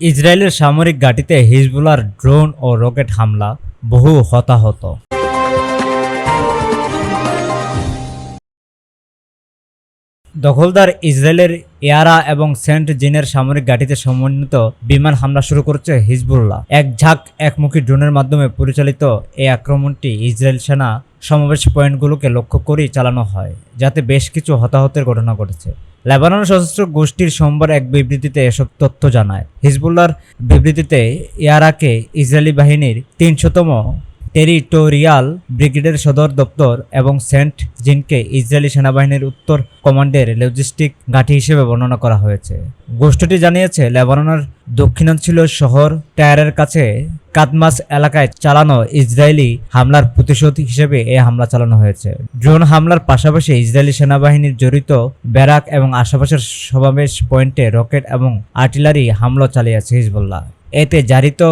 ইসরায়েলের সামরিক ঘাঁটিতে হিজবুলার ড্রোন ও রকেট হামলা, বহু হতাহত। দখলদার ইসরায়েলের এয়ারা এবং সেন্ট জিনের সামরিক ঘাঁটিতে সমন্বিত বিমান হামলা শুরু করেছে হিজবুল্লাহ। এক ঝাঁক একমুখী ড্রোনের মাধ্যমে পরিচালিত এই আক্রমণটি ইসরায়েল সেনা সমাবেশ পয়েন্টগুলোকে লক্ষ্য করেই চালানো হয়, যাতে বেশ কিছু হতাহতের ঘটনা ঘটেছে। লেবানন সশস্ত্র গোষ্ঠীর সোমবার এক বিবৃতিতে এসব তথ্য জানায়। হিজবুল্লাহর বিবৃতিতে ইয়ারাকে ইসরায়েলি বাহিনীর তিনশোতম টেরিটোরিয়াল ব্রিগেডের সদর দপ্তর এবং সেন্ট জিনকে ইসরায়েলি সেনাবাহিনীর উত্তর কমান্ডের লজিস্টিক ঘাঁটি হিসেবে বর্ণনা করা হয়েছে। গোষ্ঠীটি জানিয়েছে, লেবাননের দক্ষিণাঞ্চলীয় শহর টায়ারের কাছে কাদমাস এলাকায় চালানো ইসরায়েলি হামলার প্রতিশোধ হিসেবে এই হামলা চালানো হয়েছে। ড্রোন হামলার পাশাপাশি ইসরায়েলি সেনাবাহিনীর জড়িত ব্যারাক এবং আশেপাশের সমাবেশ পয়েন্টে রকেট এবং আর্টিলারি হামলা চালিয়েছে হিজবুল্লাহ। এতে জারিত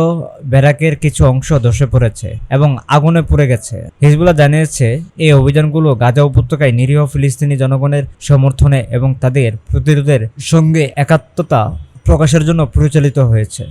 ব্যারাকের কিছু অংশ ধসে পড়েছে এবং আগুনে পুড়ে গেছে। হিজবুল্লাহ জানিয়েছে, এই অভিযানগুলো গাজা উপত্যকায় নিরীহ ফিলিস্তিনি জনগণের সমর্থনে এবং তাদের প্রতিরোধের সঙ্গে একাত্মতা প্রকাশের জন্য পরিচালিত হয়েছে।